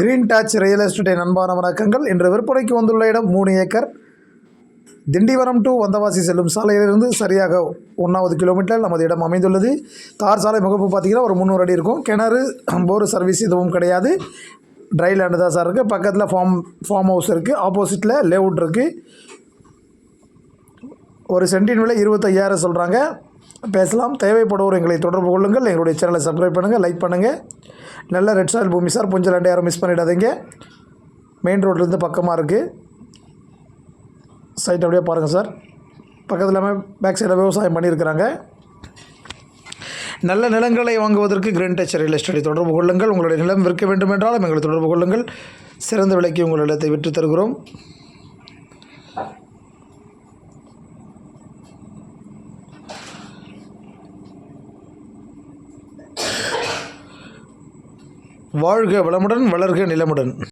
Green touch real எஸ்டேட்டை அன்பான வணக்கங்கள். இன்று விற்பனைக்கு வந்துள்ள இடம் மூணு ஏக்கர். திண்டிவனம் டு வந்தவாசி செல்லும் சாலையிலிருந்து சரியாக ஒன்றாவது கிலோமீட்டர் நமது இடம் அமைந்துள்ளது. தார் சாலை முகப்பு பார்த்தீங்கன்னா ஒரு முந்நூறு அடி இருக்கும். கிணறு போர் சர்வீஸ் எதுவும் கிடையாது. ட்ரை லேண்டு தான் சார் இருக்குது பக்கத்தில் ஃபார்ம் ஃபார்ம் ஹவுஸ் இருக்குது ஆப்போசிட்டில் லேவுட் இருக்குது ஒரு சென்டின் விலை இருபத்தையாயிரம் சொல்கிறாங்க பேசலாம். தேவைப்படுவோர் எங்களை தொடர்பு கொள்ளுங்கள். எங்களுடைய சேனலை சப்ஸ்கிரைப் பண்ணுங்கள் லைக் பண்ணுங்கள். நல்ல ரெட் சாயில் பூமி சார் புஞ்சல் ரெண்டு யாரும் மிஸ் பண்ணிடாதீங்க. மெயின் ரோட்லேருந்து பக்கமாக இருக்குது சைட் அப்படியே பாருங்கள் சார். பக்கத்தில் பேக் சைடில் விவசாயம் பண்ணியிருக்கிறாங்க. நல்ல நிலங்களை வாங்குவதற்கு கிரீன் டச் ரியல் எஸ்டேட்டை தொடர்பு கொள்ளுங்கள். உங்களுடைய நிலம் விற்க வேண்டும் என்றாலும் எங்களை தொடர்பு கொள்ளுங்கள். சிறந்த விலைக்கு உங்கள் நிலத்தை விற்று தருகிறோம். வாழ்க வளமுடன் வளர்க நிலமுடன்.